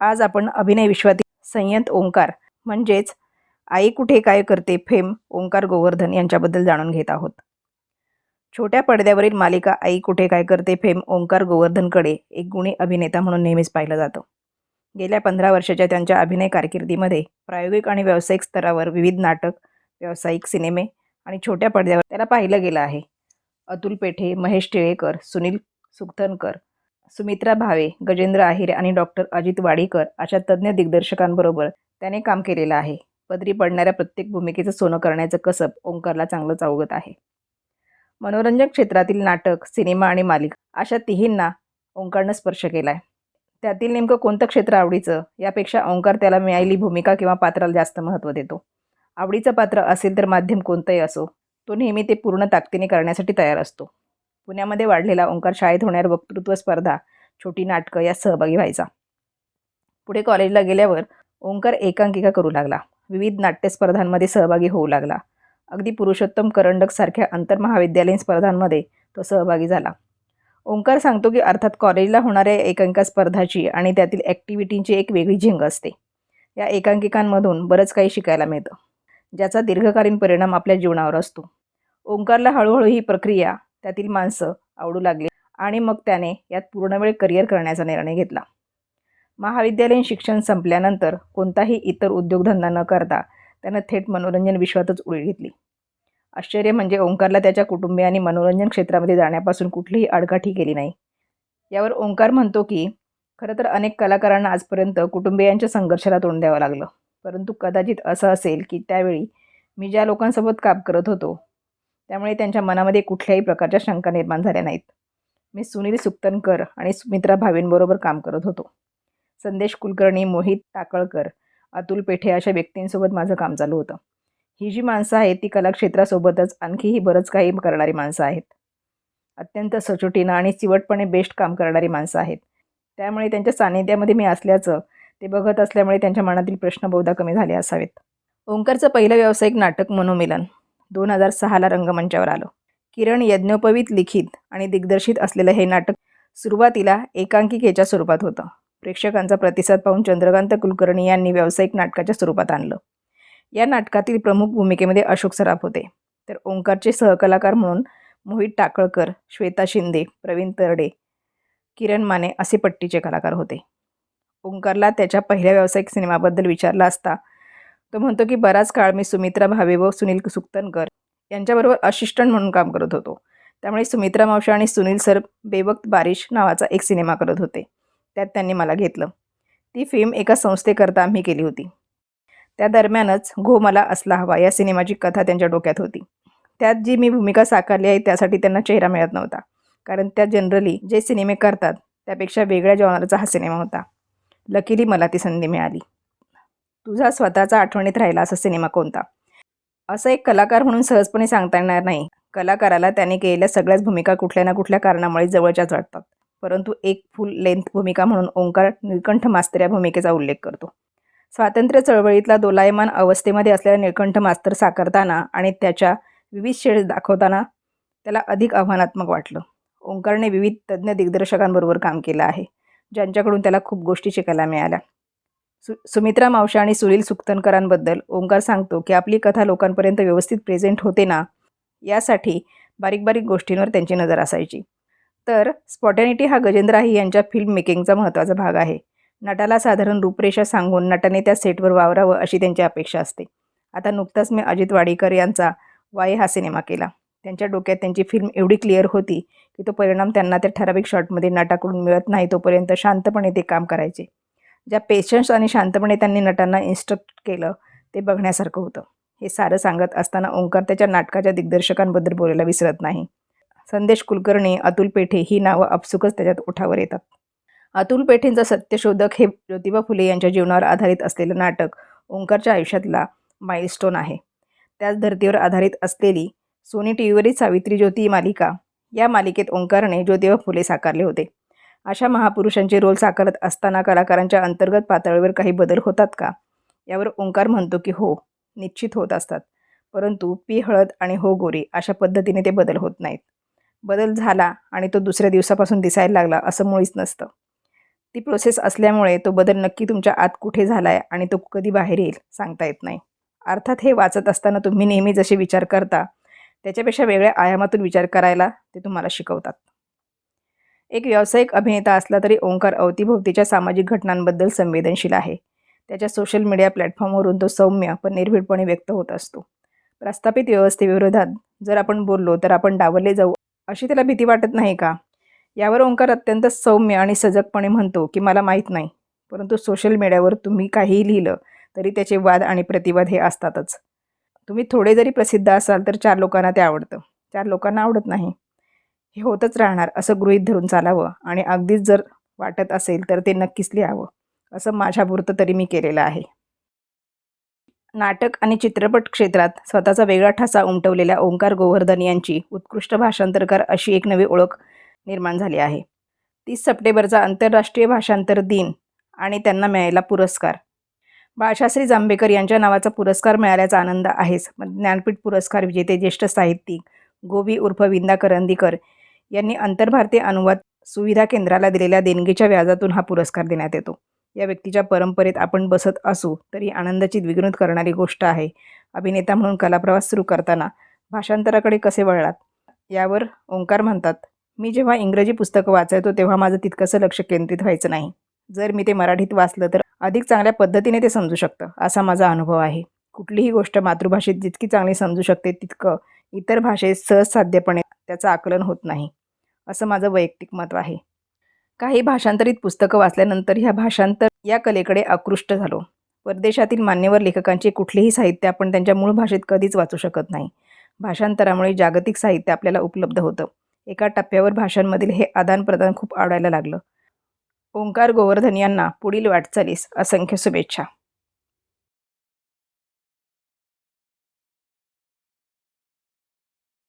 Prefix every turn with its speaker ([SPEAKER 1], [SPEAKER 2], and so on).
[SPEAKER 1] आज आपण अभिनय विश्वातील संयंत ओंकार म्हणजेच आई कुठे काय करते फेम ओंकार गोवर्धन यांच्याबद्दल जाणून घेत आहोत. छोट्या पडद्यावरील मालिका आई कुठे काय करते फेम ओंकार गोवर्धनकडे एक गुणी अभिनेता म्हणून नेहमीच पाहिलं जातं. गेल्या पंधरा वर्षाच्या त्यांच्या अभिनय कारकिर्दीमध्ये प्रायोगिक आणि व्यावसायिक स्तरावर विविध नाटक व्यावसायिक सिनेमे आणि छोट्या पडद्यावर त्याला पाहिलं गेलं आहे. अतुल पेठे महेश टिळेकर सुनील सुक्थनकर सुमित्रा भावे गजेंद्र आहिरे आणि डॉक्टर अजित वाडीकर अशा तज्ज्ञ दिग्दर्शकांबरोबर त्याने काम केलेलं आहे. पदरी पडणाऱ्या प्रत्येक भूमिकेचं सोनं करण्याचं कसब ओंकारला चांगलंच अवगत आहे. मनोरंजन क्षेत्रातील नाटक सिनेमा आणि मालिका अशा तिहींना ओंकारनं स्पर्श केला आहे त्यातील नेमकं कोणतं क्षेत्र आवडीचं यापेक्षा ओंकार त्याला मिळालेली भूमिका किंवा पात्राला जास्त महत्त्व देतो. आवडीचं पात्र असेल तर माध्यम कोणतंही असो तो नेहमी ते पूर्ण ताकदीने करण्यासाठी तयार असतो. पुण्यामध्ये वाढलेला ओंकार शाळेत होणाऱ्या वक्तृत्व स्पर्धा छोटी नाटकं यात सहभागी व्हायचा. पुढे कॉलेजला गेल्यावर ओंकार एकांकिका करू लागला. विविध नाट्यस्पर्धांमध्ये सहभागी होऊ लागला. अगदी पुरुषोत्तम करंडकसारख्या आंतरमहाविद्यालयीन स्पर्धांमध्ये तो सहभागी झाला. ओंकार सांगतो की अर्थात कॉलेजला होणाऱ्या एकांकिका स्पर्धाची आणि त्यातील ॲक्टिव्हिटींची एक वेगळी झिंग असते. या एकांकिकांमधून बरंच काही शिकायला मिळतं ज्याचा दीर्घकालीन परिणाम आपल्या जीवनावर असतो. ओंकारला हळूहळू ही प्रक्रिया त्यातील माणसं आवडू लागली आणि मग त्याने यात पूर्णवेळ करिअर करण्याचा निर्णय घेतला. महाविद्यालयीन शिक्षण संपल्यानंतर कोणताही इतर उद्योगधंदा न करता त्यानं थेट मनोरंजन विश्वातच उडी घेतली. आश्चर्य म्हणजे ओंकारला त्याच्या कुटुंबियांनी मनोरंजन क्षेत्रामध्ये जाण्यापासून कुठलीही आडकाठी केली नाही. यावर ओंकार म्हणतो की खरं तर अनेक कलाकारांना आजपर्यंत कुटुंबियांच्या संघर्षाला तोंड द्यावं लागलं. परंतु कदाचित असं असेल की त्यावेळी मी ज्या लोकांसोबत काम करत होतो त्यामुळे त्यांच्या मनामध्ये कुठल्याही प्रकारच्या शंका निर्माण झाल्या नाहीत. मी सुनील सुक्तनकर आणि सुमित्रा भावेंबरोबर काम करत होतो. संदेश कुलकर्णी मोहित टाकळकर अतुल पेठे अशा व्यक्तींसोबत माझं काम चालू होतं. ही जी माणसं आहेत ती कलाक्षेत्रासोबतच आणखीही बरंच काही करणारी माणसं आहेत. अत्यंत सचोटीनं आणि चिवटपणे बेस्ट काम करणारी माणसं आहेत. त्यामुळे त्यांच्या सानिध्यामध्ये मी असल्याचं ते बघत असल्यामुळे त्यांच्या मनातील प्रश्न बहुधा कमी झाले असावेत. ओंकारचं पहिलं व्यावसायिक नाटक मनोमिलन. दोन हजार सहाला रंगमंचावर आलं. किरण यज्ञोपवीत लिखित आणि दिग्दर्शित असलेलं हे नाटक सुरुवातीला एकांकिकेच्या स्वरूपात होतं. प्रेक्षकांचा प्रतिसाद पाहून चंद्रकांत कुलकर्णी यांनी व्यावसायिक नाटकाच्या स्वरूपात आणलं. या नाटकातील प्रमुख भूमिकेमध्ये अशोक सराफ होते. तर ओंकारचे सहकलाकार म्हणून मोहित टाकळकर श्वेता शिंदे प्रवीण तरडे किरण माने असे पट्टीचे कलाकार होते. ओंकारला त्याच्या पहिल्या व्यावसायिक सिनेमाबद्दल विचारला असता तो म्हणतो की बराच काळ मी सुमित्रा भावे व सुनील सुक्तनकर यांच्याबरोबर असिस्टंट म्हणून काम करत होतो. त्यामुळे सुमित्रा मावशी आणि सुनील सर बेवक्त बारिश नावाचा एक सिनेमा करत होते. त्यात त्यांनी मला घेतलं. ती फिल्म एका संस्थेकरता आम्ही केली होती. त्या दरम्यानच घो मला असला हवा या सिनेमाची कथा त्यांच्या डोक्यात होती. त्यात जी मी भूमिका साकारली आहे त्यासाठी त्यांना चेहरा मिळत नव्हता. कारण त्या जनरली जे सिनेमे करतात त्यापेक्षा वेगळ्या जॉनरचा हा सिनेमा होता. लकीली मला ती संधी मिळाली. तुझा स्वतःचा आठवणीत राहिला असा सिनेमा कोणता? असं एक कलाकार म्हणून सहजपणे सांगता येणार नाही. कलाकाराला त्याने केलेल्या सगळ्याच भूमिका कुठल्या ना कुठल्या कारणामुळे जवळच्याच वाटतात. परंतु एक फुल लेंथ भूमिका म्हणून ओंकार निळकंठ मास्तर या भूमिकेचा उल्लेख करतो. स्वातंत्र्य चळवळीतला दोलायमान अवस्थेमध्ये असलेला निळकंठ मास्तर साकारताना आणि त्याच्या विविध शेड्स दाखवताना त्याला अधिक आव्हानात्मक वाटलं. ओंकारने विविध तज्ज्ञ दिग्दर्शकांबरोबर काम केलं आहे ज्यांच्याकडून त्याला खूप गोष्टी शिकायला मिळाल्या. सु सुमित्रा मावशा आणि सुनील सुक्तनकरांबद्दल ओंकार सांगतो की आपली कथा लोकांपर्यंत व्यवस्थित प्रेझेंट होते ना यासाठी बारीक बारीक गोष्टींवर त्यांची नजर असायची. तर स्पॉटॅनिटी हा गजेंद्राही यांच्या फिल्म मेकिंगचा महत्त्वाचा भाग आहे. नटाला साधारण रूपरेषा सांगून नटाने त्या सेटवर वावरावं अशी त्यांची अपेक्षा असते. आता नुकताच मी अजित वाडीकर यांचा वाय हा सिनेमा केला. त्यांच्या डोक्यात त्यांची फिल्म एवढी क्लिअर होती की तो परिणाम त्यांना त्या ठराविक शॉटमध्ये नटाकडून मिळत नाही तोपर्यंत शांतपणे ते काम करायचे. ज्या पेशन्स आणि शांतपणे त्यांनी नटांना इन्स्ट्रक्ट केलं ते बघण्यासारखं होतं. हे सारं सांगत असताना ओंकार त्याच्या नाटकाच्या दिग्दर्शकांबद्दल बोलायला विसरत नाही. संदेश कुलकर्णी अतुल पेठे ही नावं अपसुकच त्याच्यात ओठावर येतात. अतुल पेठेंचा सत्यशोधक हे ज्योतिबा फुले यांच्या जीवनावर आधारित असलेलं नाटक ओंकारच्या आयुष्यातला माइलस्टोन आहे. त्याच धर्तीवर आधारित असलेली सोनी टी व्हीवरील सावित्री ज्योती मालिका या मालिकेत ओंकारने ज्योतिबा फुले साकारले होते. अशा महापुरुषांचे रोल साकारत असताना कलाकारांच्या अंतर्गत पातळीवर काही बदल होतात का? यावर ओंकार म्हणतो की हो निश्चित होत असतात. परंतु पी हळद आणि हो गोरी अशा पद्धतीने ते बदल होत नाहीत. बदल झाला आणि तो दुसऱ्या दिवसापासून दिसायला लागला असं मुळीच नसतं. ती प्रोसेस असल्यामुळे तो बदल नक्की तुमच्या आत कुठे झाला आहे आणि तो कधी बाहेर येईल सांगता येत नाही. अर्थात हे वाचत असताना तुम्ही नेहमी जसे विचार करता त्याच्यापेक्षा वेगळ्या आयामातून विचार करायला ते तुम्हाला शिकवतात. एक व्यावसायिक अभिनेता असला तरी ओंकार अवतीभोवतीच्या सामाजिक घटनांबद्दल संवेदनशील आहे. त्याच्या सोशल मीडिया प्लॅटफॉर्मवरून तो सौम्य पण निर्भीडपणे व्यक्त होत असतो. प्रस्थापित व्यवस्थेविरोधात जर आपण बोललो तर आपण डावलले जाऊ अशी त्याला भीती वाटत नाही का? यावर ओंकार अत्यंत सौम्य आणि सजगपणे म्हणतो की मला माहीत नाही परंतु सोशल मीडियावर तुम्ही काहीही लिहिलं तरी त्याचे वाद आणि प्रतिवाद हे असतातच. तुम्ही थोडे जरी प्रसिद्ध असाल तर चार लोकांना ते आवडतं. चार लोकांना आवडत नाही. हे होतच राहणार असं गृहीत धरून चालावं आणि अगदीच जर वाटत असेल तर ते नक्कीच लिहावं असं माझ्यापुरतं तरी मी केलेलं आहे. नाटक आणि चित्रपट क्षेत्रात स्वतःचा वेगळा ठसा उमटवलेल्या ओंकार गोवर्धन यांची उत्कृष्ट भाषांतरकार अशी एक नवी ओळख निर्माण झाली आहे. तीस सप्टेंबरचा आंतरराष्ट्रीय भाषांतर दिन आणि त्यांना मिळायला पुरस्कार. बाळशास्त्री जांभेकर यांच्या नावाचा पुरस्कार मिळाल्याचा आनंद आहेच. ज्ञानपीठ पुरस्कार विजेते ज्येष्ठ साहित्यिक गोवी उर्फ विंदा करंदीकर यांनी आंतरभारतीय अनुवाद सुविधा केंद्राला दिलेल्या देणगीच्या व्याजातून हा पुरस्कार देण्यात येतो. या व्यक्तीच्या परंपरेत आपण बसत असू तरी आनंदाची द्विगुणित करणारी गोष्ट आहे. अभिनेता म्हणून कलाप्रवास सुरू करताना भाषांतराकडे कसे वळलात? यावर ओंकार म्हणतात मी जेव्हा इंग्रजी पुस्तकं वाचायचो तेव्हा माझं तितकंसं लक्ष केंद्रित व्हायचं नाही. जर मी ते मराठीत वाचलं तर अधिक चांगल्या पद्धतीने ते समजू शकतं असा माझा अनुभव आहे. कुठलीही गोष्ट मातृभाषेत जितकी चांगली समजू शकते तितकं इतर भाषेत सहजसाध्यपणे त्याचं आकलन होत नाही. असं माझं वैयक्तिक मत आहे. काही भाषांतरित पुस्तकं वाचल्यानंतर ह्या भाषांतर या कलेकडे आकृष्ट झालो. परदेशातील मान्यवर लेखकांचे कुठलेही साहित्य आपण त्यांच्या मूळ भाषेत कधीच वाचू शकत नाही. भाषांतरामुळे जागतिक साहित्य आपल्याला उपलब्ध होतं. एका टप्प्यावर भाषांमधील हे आदानप्रदान खूप आवडायला लागलं. ओंकार गोवर्धन यांना पुढील वाटचालीस असंख्य शुभेच्छा.